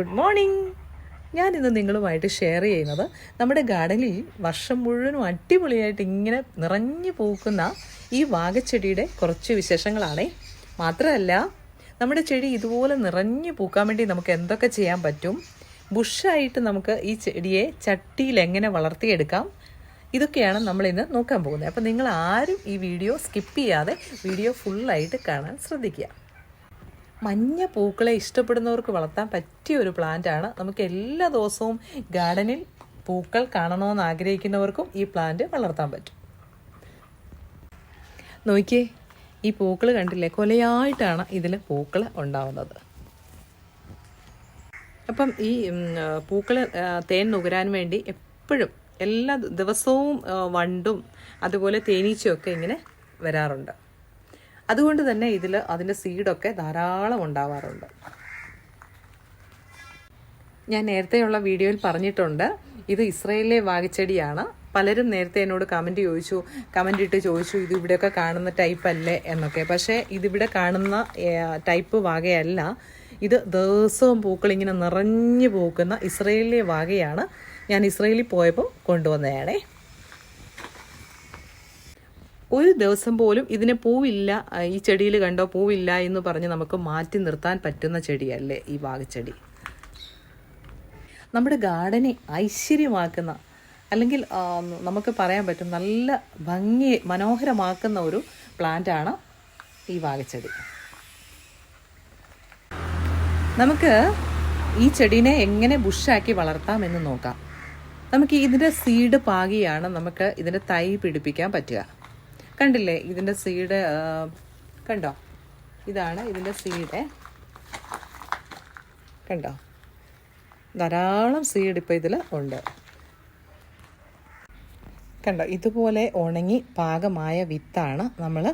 Good morning ഞാൻ ഇന്ന് നിങ്ങളുമായിട്ട് ഷെയർ ചെയ്യുന്നത് നമ്മുടെ ഗാർഡനിൽ വർഷം മുഴുവനും അടിപൊളിയായിട്ട് ഇങ്ങനെ നിറഞ്ഞു പോകുന്ന ഈ വാഗച്ചെടിയുടെ കുറച്ച് വിശേഷങ്ങളാണ്. മാത്രമല്ല നമ്മുടെ ചെടി ഇതുപോലെ നിറഞ്ഞു പൂക്കാൻ വേണ്ടി നമുക്ക് എന്തൊക്കെ ചെയ്യാൻ പറ്റും? ബുഷായിട്ട് നമുക്ക് ഈ ചെടിയെ ചട്ടിയിൽ എങ്ങനെ വളർത്തിയെടുക്കാം? ഇതൊക്കെയാണ് നമ്മൾ ഇന്ന് നോക്കാൻ പോകുന്നത്. അപ്പം നിങ്ങൾ ആരും ഈ വീഡിയോ സ്കിപ്പ് ചെയ്യാതെ വീഡിയോ ഫുള്ളായിട്ട് കാണാൻ ശ്രദ്ധിക്കുക. മഞ്ഞ പൂക്കളെ ഇഷ്ടപ്പെടുന്നവർക്ക് വളർത്താൻ പറ്റിയ ഒരു പ്ലാന്റ് ആണ്. നമുക്ക് എല്ലാ ദിവസവും ഗാർഡനിൽ പൂക്കൾ കാണണമെന്ന് ആഗ്രഹിക്കുന്നവർക്കും ഈ പ്ലാന്റ് വളർത്താൻ പറ്റും. നോക്കിയേ ഈ പൂക്കൾ കണ്ടില്ലേ? കൊലയായിട്ടാണ് ഇതിൽ പൂക്കൾ ഉണ്ടാവുന്നത്. അപ്പം ഈ പൂക്കൾ തേൻ നുകരാൻ വേണ്ടി എപ്പോഴും എല്ലാ ദിവസവും വണ്ടും അതുപോലെ തേനീച്ചയൊക്കെ ഇങ്ങനെ വരാറുണ്ട്. അതുകൊണ്ട് തന്നെ ഇതിൽ അതിന്റെ സീഡൊക്കെ ധാരാളം ഉണ്ടാവാറുണ്ട്. ഞാൻ നേരത്തെയുള്ള വീഡിയോയിൽ പറഞ്ഞിട്ടുണ്ട് ഇത് ഇസ്രയേലിലെ വാഗച്ചെടിയാണ് പലരും നേരത്തെ എന്നോട് കമന്റ് ചോദിച്ചു കമന്റ് ഇട്ട് ചോദിച്ചു ഇത് ഇവിടെയൊക്കെ കാണുന്ന ടൈപ്പ് അല്ലേ എന്നൊക്കെ. പക്ഷേ ഇതിവിടെ കാണുന്ന ടൈപ്പ് വാഗയല്ല ഇത് ദിവസവും പൂക്കളിങ്ങനെ നിറഞ്ഞു പൂക്കുന്ന ഇസ്രയേലിലെ വാഗയാണ് ഞാൻ ഇസ്രയേലിൽ പോയപ്പോൾ കൊണ്ടുവന്നതാണേ ഒരു ദിവസം പോലും ഇതിന് പൂവില്ല ഈ ചെടിയിൽ കണ്ടോ പൂവില്ല എന്ന് പറഞ്ഞ് നമുക്ക് മാറ്റി നിർത്താൻ പറ്റുന്ന ചെടിയല്ലേ ഈ വാഗച്ചെടി. നമ്മുടെ ഗാർഡനെ ഐശ്വര്യമാക്കുന്ന അല്ലെങ്കിൽ നമുക്ക് പറയാൻ പറ്റും നല്ല ഭംഗി മനോഹരമാക്കുന്ന ഒരു പ്ലാന്റാണ് ഈ വാഗച്ചെടി. നമുക്ക് ഈ ചെടീനെ എങ്ങനെ ബുഷാക്കി വളർത്താം എന്ന് നോക്കാം. നമുക്ക് ഇതിന്റെ സീഡ് പാകിയാണ് നമുക്ക് ഇതിന്റെ തൈ പിടിപ്പിക്കാൻ പറ്റുക. കണ്ടില്ലേ? ഇതിന്റെ സീഡ് കണ്ടോ? ഇതാണ് ഇതിന്റെ സീഡ് കണ്ടോ? ധാരാളം സീഡ് ഇപ്പോൾ ഇതിൽ ഉണ്ട്. കണ്ടോ? ഇതുപോലെ ഉണങ്ങി പാകമായ വിത്താണ് നമ്മൾ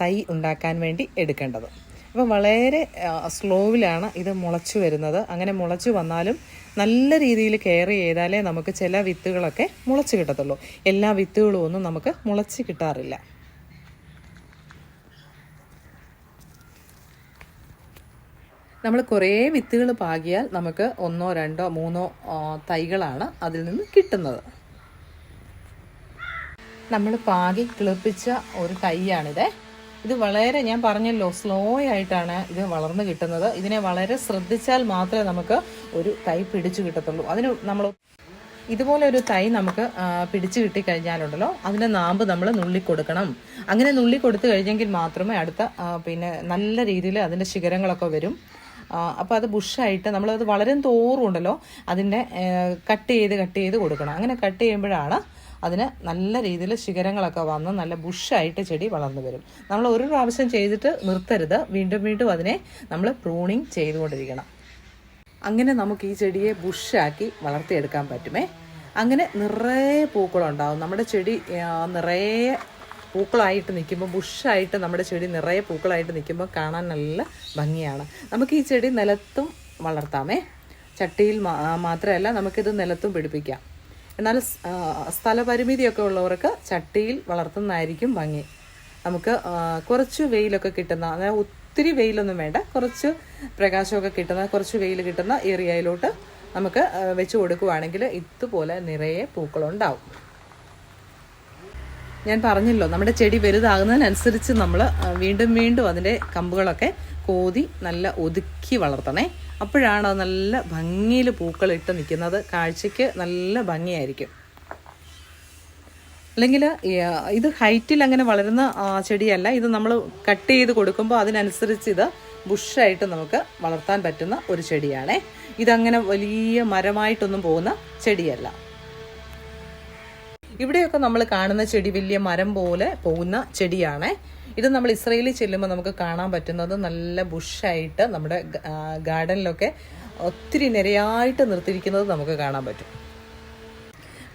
തൈ ഉണ്ടാക്കാൻ വേണ്ടി എടുക്കേണ്ടത്. അപ്പോൾ വളരെ സ്ലോവിലാണ് ഇത് മുളച്ചു വരുന്നത്. അങ്ങനെ മുളച്ചു വന്നാലും നല്ല രീതിയിൽ കെയർ ചെയ്താലേ നമുക്ക് ചില വിത്തുകളൊക്കെ മുളച്ച് കിട്ടത്തുള്ളൂ. എല്ലാ വിത്തുകളും ഒന്നും നമുക്ക് മുളച്ച് കിട്ടാറില്ല. നമ്മൾ കുറേ വിത്തുകൾ പാകിയാൽ നമുക്ക് ഒന്നോ രണ്ടോ മൂന്നോ തൈകളാണ് അതിൽ നിന്ന് കിട്ടുന്നത്. നമ്മൾ പാകി കിളിപ്പിച്ച ഒരു തൈയാണിത്. ഇത് വളരെ ഞാൻ പറഞ്ഞല്ലോ സ്ലോ ആയിട്ടാണ് ഇത് വളർന്നു കിട്ടുന്നത്. ഇതിനെ വളരെ ശ്രദ്ധിച്ചാൽ മാത്രമേ നമുക്ക് ഒരു തൈ പിടിച്ചു കിട്ടത്തുള്ളൂ. അതിന് നമ്മൾ ഇതുപോലെ ഒരു തൈ നമുക്ക് പിടിച്ചു കിട്ടിക്കഴിഞ്ഞാലുണ്ടല്ലോ അതിന്റെ നാമ്പ് നമ്മൾ നുള്ളി കൊടുക്കണം അങ്ങനെ നുള്ളി കൊടുത്തു കഴിഞ്ഞെങ്കിൽ മാത്രമേ അടുത്ത പിന്നെ നല്ല രീതിയിൽ അതിന്റെ ശിഖരങ്ങളൊക്കെ വരും. അപ്പോൾ അത് ബുഷായിട്ട് നമ്മളത് വളരും തോറും ഉണ്ടല്ലോ അതിന്റെ കട്ട് ചെയ്ത് കട്ട് ചെയ്ത് കൊടുക്കണം. അങ്ങനെ കട്ട് ചെയ്യുമ്പോഴാണ് അതിന് നല്ല രീതിയിൽ ശിഖരങ്ങളൊക്കെ വന്ന് നല്ല ബുഷായിട്ട് ചെടി വളർന്നു വരും. നമ്മൾ ഒരു പ്രാവശ്യം ചെയ്തിട്ട് നിർത്തരുത്. വീണ്ടും വീണ്ടും അതിനെ നമ്മൾ പ്രൂണിങ് ചെയ്തുകൊണ്ടിരിക്കണം. അങ്ങനെ നമുക്ക് ഈ ചെടിയെ ബുഷാക്കി വളർത്തിയെടുക്കാൻ പറ്റുമേ. അങ്ങനെ നിറയെ പൂക്കളുണ്ടാവും. നമ്മുടെ ചെടി നിറയെ പൂക്കളായിട്ട് നിൽക്കുമ്പോൾ ബുഷായിട്ട് നമ്മുടെ ചെടി നിറയെ പൂക്കളായിട്ട് നിൽക്കുമ്പോൾ കാണാൻ നല്ല ഭംഗിയാണ്. നമുക്ക് ഈ ചെടി നിലത്തും വളർത്താമേ. ചട്ടിയിൽ മാത്രമല്ല നമുക്കിത് നിലത്തും പിടിപ്പിക്കാം. എന്നാൽ സ്ഥലപരിമിതിയൊക്കെ ഉള്ളവർക്ക് ചട്ടിയിൽ വളർത്തുന്നതായിരിക്കും ഭംഗി. നമുക്ക് കുറച്ച് വെയിലൊക്കെ കിട്ടുന്ന അതായത് ഒത്തിരി വെയിലൊന്നും വേണ്ട കുറച്ച് പ്രകാശമൊക്കെ കിട്ടുന്ന കുറച്ച് വെയിൽ കിട്ടുന്ന ഏരിയയിലോട്ട് നമുക്ക് വെച്ച് കൊടുക്കുവാണെങ്കിൽ ഇതുപോലെ നിറയെ പൂക്കളുണ്ടാവും. ഞാൻ പറഞ്ഞല്ലോ നമ്മുടെ ചെടി വലുതാകുന്നതിനനുസരിച്ച് നമ്മൾ വീണ്ടും വീണ്ടും അതിന്റെ കമ്പുകളൊക്കെ കോതി നല്ല ഒതുക്കി വളർത്തണേ. അപ്പോഴാണ് അത് നല്ല ഭംഗിയിൽ പൂക്കളിട്ട് നിൽക്കുന്നത്. കാഴ്ചയ്ക്ക് നല്ല ഭംഗിയായിരിക്കും. അല്ലെങ്കിൽ ഇത് ഹൈറ്റിൽ അങ്ങനെ വളരുന്ന ചെടിയല്ല. ഇത് നമ്മൾ കട്ട് ചെയ്ത് കൊടുക്കുമ്പോൾ അതിനനുസരിച്ച് ഇത് ബുഷായിട്ട് നമുക്ക് വളർത്താൻ പറ്റുന്ന ഒരു ചെടിയാണേ. ഇതങ്ങനെ വലിയ മരമായിട്ടൊന്നും പോകുന്ന ചെടിയല്ല. ഇവിടെയൊക്കെ നമ്മൾ കാണുന്ന ചെടി വലിയ മരം പോലെ പോകുന്ന ചെടിയാണ്. ഇത് നമ്മൾ ഇസ്രയേലിൽ ചെല്ലുമ്പോൾ നമുക്ക് കാണാൻ പറ്റുന്നത് നല്ല ബുഷായിട്ട് നമ്മുടെ ഗാർഡനിലൊക്കെ ഒത്തിരി നിരയായിട്ട് നിർത്തിയിരിക്കുന്നത് നമുക്ക് കാണാൻ പറ്റും.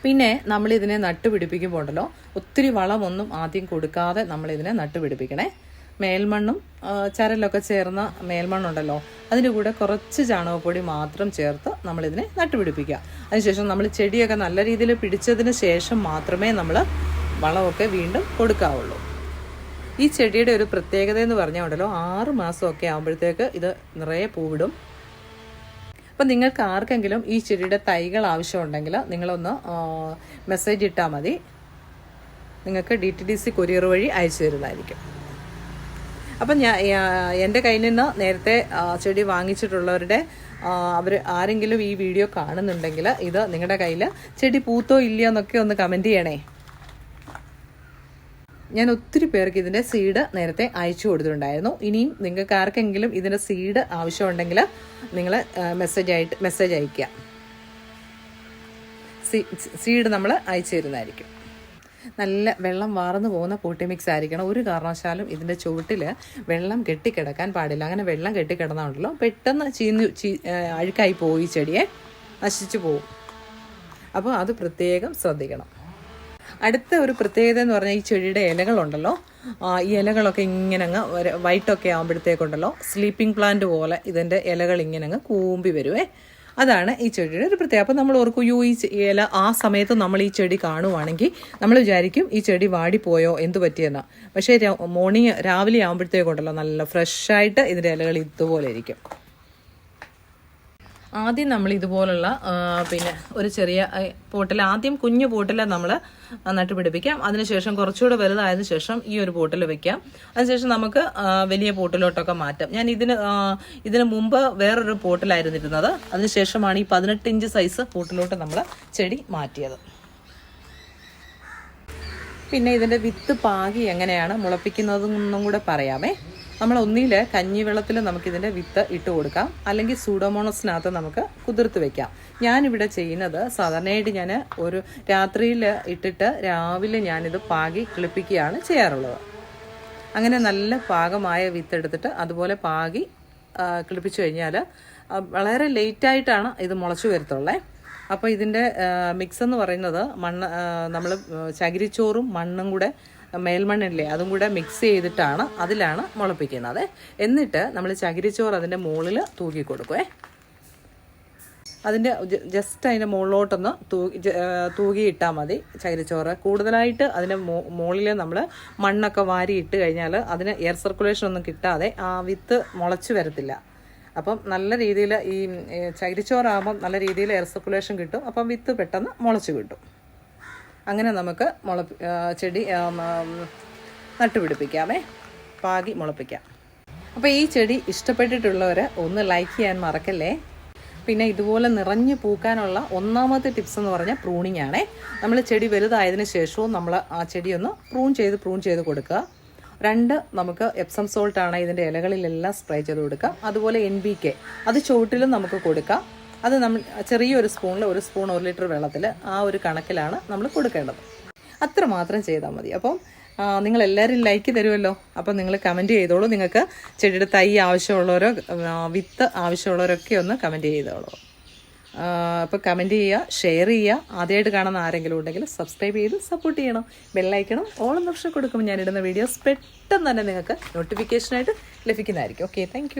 പിന്നെ നമ്മൾ ഇതിനെ നട്ടുപിടിപ്പിക്കുമ്പോൾ ഉണ്ടല്ലോ ഒത്തിരി വളമൊന്നും ആദ്യം കൊടുക്കാതെ നമ്മൾ ഇതിനെ നട്ടുപിടിപ്പിക്കണേ. മേൽമണ്ണും ചരലൊക്കെ ചേർന്ന മേൽമണ്ണുണ്ടല്ലോ. അതിന്റെ കൂടെ കുറച്ച് ചാണകപ്പൊടി മാത്രം ചേർത്ത് നമ്മളിതിനെ നട്ടുപിടിപ്പിക്കുക. അതിനുശേഷം നമ്മൾ ചെടിയൊക്കെ നല്ല രീതിയിൽ പിടിച്ചതിന് ശേഷം മാത്രമേ നമ്മൾ വളമൊക്കെ വീണ്ടും കൊടുക്കാവുള്ളൂ. ഈ ചെടിയുടെ ഒരു പ്രത്യേകത എന്ന് പറഞ്ഞാൽ ഉണ്ടല്ലോ ആറ് മാസമൊക്കെ ആകുമ്പോഴത്തേക്ക് ഇത് നിറയെ പൂവിടും. അപ്പം നിങ്ങൾക്ക് ആർക്കെങ്കിലും ഈ ചെടിയുടെ തൈകൾ ആവശ്യമുണ്ടെങ്കിൽ നിങ്ങളൊന്ന് മെസ്സേജ് ഇട്ടാൽ മതി. നിങ്ങൾക്ക് D T D C courier വഴി അയച്ചു തരുന്നതായിരിക്കും. അപ്പം ഞാൻ എന്റെ കയ്യിൽ നിന്ന് നേരത്തെ ചെടി വാങ്ങിച്ചിട്ടുള്ളവരുടെ അവർ ആരെങ്കിലും ഈ വീഡിയോ കാണുന്നുണ്ടെങ്കിൽ ഇത് നിങ്ങളുടെ കയ്യിൽ ചെടി പൂത്തോ ഇല്ലയോ എന്നൊക്കെ ഒന്ന് കമന്റ് ചെയ്യണേ. ഞാൻ ഒത്തിരി പേർക്ക് ഇതിന്റെ സീഡ് നേരത്തെ അയച്ചു കൊടുത്തിട്ടുണ്ടായിരുന്നു. ഇനിയും നിങ്ങൾക്ക് ആർക്കെങ്കിലും ഇതിന്റെ സീഡ് ആവശ്യമുണ്ടെങ്കിൽ നിങ്ങൾ മെസ്സേജ് ആയിട്ട് മെസ്സേജ് അയക്കുക സീഡ് നമ്മൾ അയച്ചു തരുന്നതായിരിക്കും. നല്ല വെള്ളം വാർന്നു പോകുന്ന കൂട്ടി മിക്സ് ആയിരിക്കണം. ഒരു കാരണവശാലും ഇതിന്റെ ചുവട്ടിൽ വെള്ളം കെട്ടിക്കിടക്കാൻ പാടില്ല. അങ്ങനെ വെള്ളം കെട്ടിക്കിടന്നാണല്ലോ. പെട്ടെന്ന് ചീഞ്ഞു ചീ അഴുക്കായി പോയി ചെടിയെ. നശിച്ചു പോകും അപ്പോൾ അത് പ്രത്യേകം ശ്രദ്ധിക്കണം. അടുത്ത ഒരു പ്രത്യേകത എന്ന് പറഞ്ഞാൽ ഈ ചെടിയുടെ ഇലകളുണ്ടല്ലോ. ഈ ഇലകളൊക്കെ ഇങ്ങനെ അങ്ങ് വൈറ്റൊക്കെ ആകുമ്പോഴത്തേക്കുണ്ടല്ലോ സ്ലീപ്പിംഗ് പ്ലാന്റ് പോലെ ഇതിന്റെ ഇലകൾ ഇങ്ങനെ അങ്ങ് കൂമ്പി വരുവേ. അതാണ് ഈ ചെടിയുടെ ഒരു പ്രത്യേകത. അപ്പോൾ നമ്മൾ ഓർക്കും യു ഈ ഇല ആ സമയത്ത് നമ്മൾ ഈ ചെടി കാണുവാണെങ്കിൽ നമ്മൾ വിചാരിക്കും ഈ ചെടി വാടിപ്പോയോ എന്ത് പറ്റിയെന്ന. പക്ഷേ മോർണിംഗ് രാവിലെ ആകുമ്പോഴത്തേക്കുണ്ടല്ലോ നല്ല ഫ്രഷായിട്ട് ഇതിന്റെ ഇലകൾ ഇതുപോലെ ഇരിക്കും. ആദ്യം നമ്മൾ ഇതുപോലുള്ള പിന്നെ ഒരു ചെറിയ പോട്ടിൽ ആദ്യം കുഞ്ഞു പോട്ടിൽ നമ്മൾ നട്ടുപിടിപ്പിക്കാം അതിനുശേഷം കുറച്ചുകൂടെ വലുതായതിനു ശേഷം ഈ ഒരു പോട്ടിൽ വെക്കാം. അതിനുശേഷം നമുക്ക് വലിയ പോട്ടിലോട്ടൊക്കെ മാറ്റാം. ഞാൻ ഇതിന് ഇതിന് മുമ്പ് വേറൊരു പോട്ടിലായിരുന്നു ഇരുന്നത്. അതിനുശേഷമാണ് ഈ പതിനെട്ട് ഇഞ്ച് സൈസ് പോട്ടിലോട്ട് നമ്മൾ ചെടി മാറ്റിയത്. പിന്നെ ഇതിന്റെ വിത്ത് പാകി എങ്ങനെയാണ് മുളപ്പിക്കുന്നതെന്നും കൂടെ പറയാമേ. നമ്മൾ ഒന്നിൽ കഞ്ഞിവെള്ളത്തിൽ നമുക്കിതിന്റെ വിത്ത് ഇട്ട് കൊടുക്കാം. അല്ലെങ്കിൽ സൂഡോമോണസിനകത്ത് നമുക്ക് കുതിർത്ത് വെക്കാം. ഞാനിവിടെ ചെയ്യുന്നത് സാധാരണയായിട്ട് ഞാൻ ഒരു രാത്രിയിൽ ഇട്ടിട്ട് രാവിലെ ഞാനിത് പാകി കിളിപ്പിക്കുകയാണ് ചെയ്യാറുള്ളത്. അങ്ങനെ നല്ല പാകമായ വിത്ത് എടുത്തിട്ട് അതുപോലെ പാകി കിളിപ്പിച്ചു കഴിഞ്ഞാൽ വളരെ ലേറ്റായിട്ടാണ് ഇത് മുളച്ചു വരത്തുള്ളേ. അപ്പോൾ ഇതിന്റെ മിക്സ് എന്ന് പറയുന്നത് മണ്ണ് നമ്മൾ ചകിരിച്ചോറും മണ്ണും കൂടെ മേൽമണ്ണില്ലേ അതും കൂടെ മിക്സ് ചെയ്തിട്ടാണ് അതിലാണ് മുളപ്പിക്കുന്നത്. എന്നിട്ട് നമ്മൾ ചകിരിച്ചോറ് അതിന്റെ മുകളിൽ തൂക്കി കൊടുക്കുവേ. അതിന്റെ ജസ്റ്റ് അതിന്റെ മുകളിലോട്ടൊന്ന് ജ- തൂകി ഇട്ടാൽ മതി ചകിരിച്ചോറ്. കൂടുതലായിട്ട് അതിന്റെ മുകളിൽ നമ്മൾ മണ്ണൊക്കെ വാരി ഇട്ട് കഴിഞ്ഞാൽ അതിന് എയർ സർക്കുലേഷൻ ഒന്നും കിട്ടാതെ ആ വിത്ത് മുളച്ച് വരത്തില്ല. അപ്പം നല്ല രീതിയിൽ ഈ ചകിരിച്ചോറാകുമ്പം നല്ല രീതിയിൽ എയർ സർക്കുലേഷൻ കിട്ടും. അപ്പം വിത്ത് പെട്ടെന്ന് മുളച്ച് കിട്ടും. അങ്ങനെ നമുക്ക് മുള ചെടി നട്ടുപിടിപ്പിക്കാമേ. പാകി മുളപ്പിക്കാം. അപ്പോൾ ഈ ചെടി ഇഷ്ടപ്പെട്ടിട്ടുള്ളവർ ഒന്ന് ലൈക്ക് ചെയ്യാൻ മറക്കല്ലേ? പിന്നെ ഇതുപോലെ നിറഞ്ഞു പൂക്കാനുള്ള ഒന്നാമത്തെ ടിപ്സ് എന്ന് പറഞ്ഞാൽ പ്രൂണിംഗ് ആണേ. നമ്മൾ ചെടി വലുതായതിന് ശേഷവും നമ്മൾ ആ ചെടി ഒന്ന് പ്രൂൺ ചെയ്ത് പ്രൂൺ ചെയ്ത് കൊടുക്കുക. രണ്ട് നമുക്ക് എപ്സം സോൾട്ടാണ് ഇതിന്റെ ഇലകളിലെല്ലാം സ്പ്രേ ചെയ്ത് കൊടുക്കാം അതുപോലെ എൻ ബി കെ അത് ചുവട്ടിലും നമുക്ക് കൊടുക്കാം. അത് നമ്മൾ ചെറിയൊരു സ്പൂണിൽ ഒരു സ്പൂൺ ഒരു ലിറ്റർ വെള്ളത്തിൽ ആ ഒരു കണക്കിലാണ് നമ്മൾ കൊടുക്കേണ്ടത്. അത്ര മാത്രം ചെയ്താൽ മതി. അപ്പം നിങ്ങൾ എല്ലാവരും ലൈക്ക് തരുമല്ലോ അപ്പം നിങ്ങൾ കമന്റ് ചെയ്തോളൂ. നിങ്ങൾക്ക് ചെടിയുടെ തൈ ആവശ്യമുള്ളവരോ വിത്ത് ആവശ്യമുള്ളവരൊക്കെ ഒന്ന് കമന്റ് ചെയ്തോളൂ. അപ്പോൾ കമന്റ് ചെയ്യുക ഷെയർ ചെയ്യുക. ആദ്യമായിട്ട് കാണുന്ന ആരെങ്കിലും ഉണ്ടെങ്കിൽ സബ്സ്ക്രൈബ് ചെയ്ത് സപ്പോർട്ട് ചെയ്യണം. ബെല്ലൈക്കണം ഓളം ഓപ്ഷൻ കൊടുക്കുമ്പോൾ ഞാനിടുന്ന വീഡിയോസ് പെട്ടെന്ന് തന്നെ നിങ്ങൾക്ക് നോട്ടിഫിക്കേഷനായിട്ട് ലഭിക്കുന്നതായിരിക്കും. Okay thank